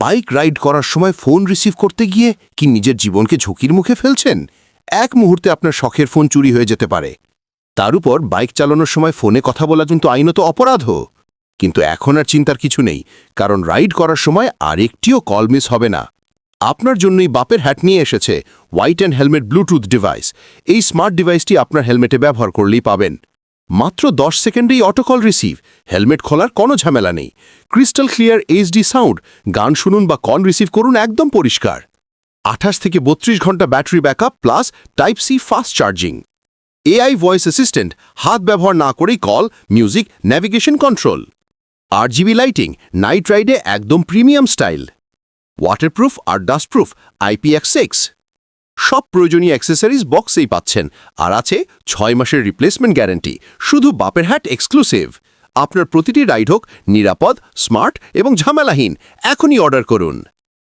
Bike ride করার সময় phone receive করতে গিয়ে কি নিজের জীবনকে ঝুঁকির মুখে ফেলছেন? এক মুহূর্তে আপনার শখের ফোন চুরি হয়ে যেতে পারে। তার উপর বাইক চালানোর সময় ফোনে কথা বলা কিন্তু আইনত অপরাধও কিন্তু এখন আর চিন্তার কিছু নেই, কারণ রাইড করার সময় আর একটিও কল মিস হবে না। আপনার জন্যই বাপের হ্যাট নিয়ে এসেছে, white and helmet Bluetooth device. এই স্মার্ট ডিভাইসটি আপনার হেলমেটে ব্যবহার করলেই পাবেন। মাত্র দশ সেকেন্ডেই অটোকল রিসিভ হেলমেট খোলার কোনো ঝামেলা নেই। ক্রিস্টাল ক্লিয়ার এইচডি সাউন্ড গান শুনুন বা কল রিসিভ করুন একদম পরিষ্কার। আঠাশ থেকে বত্রিশ ঘণ্টা battery backup plus type C fast charging AI voice assistant হাত ব্যবহার না করেই call music navigation control RGB lighting night রাইডে একদম প্রিমিয়াম স্টাইল ওয়াটারপ্রুফ আর ডাস্টপ্রুফ আইপিএক্স সিক্স সব প্রয়োজনীয় অ্যাক্সেসরিজ বক্সেই পাচ্ছেন। আর আছে ছয় মাসের রিপ্লেসমেন্ট গ্যারান্টি শুধু বাপের হ্যাট এক্সক্লুসিভ আপনার প্রতিটি রাইড হোক নিরাপদ স্মার্ট এবং ঝামেলাহীন। এখনই অর্ডার করুন।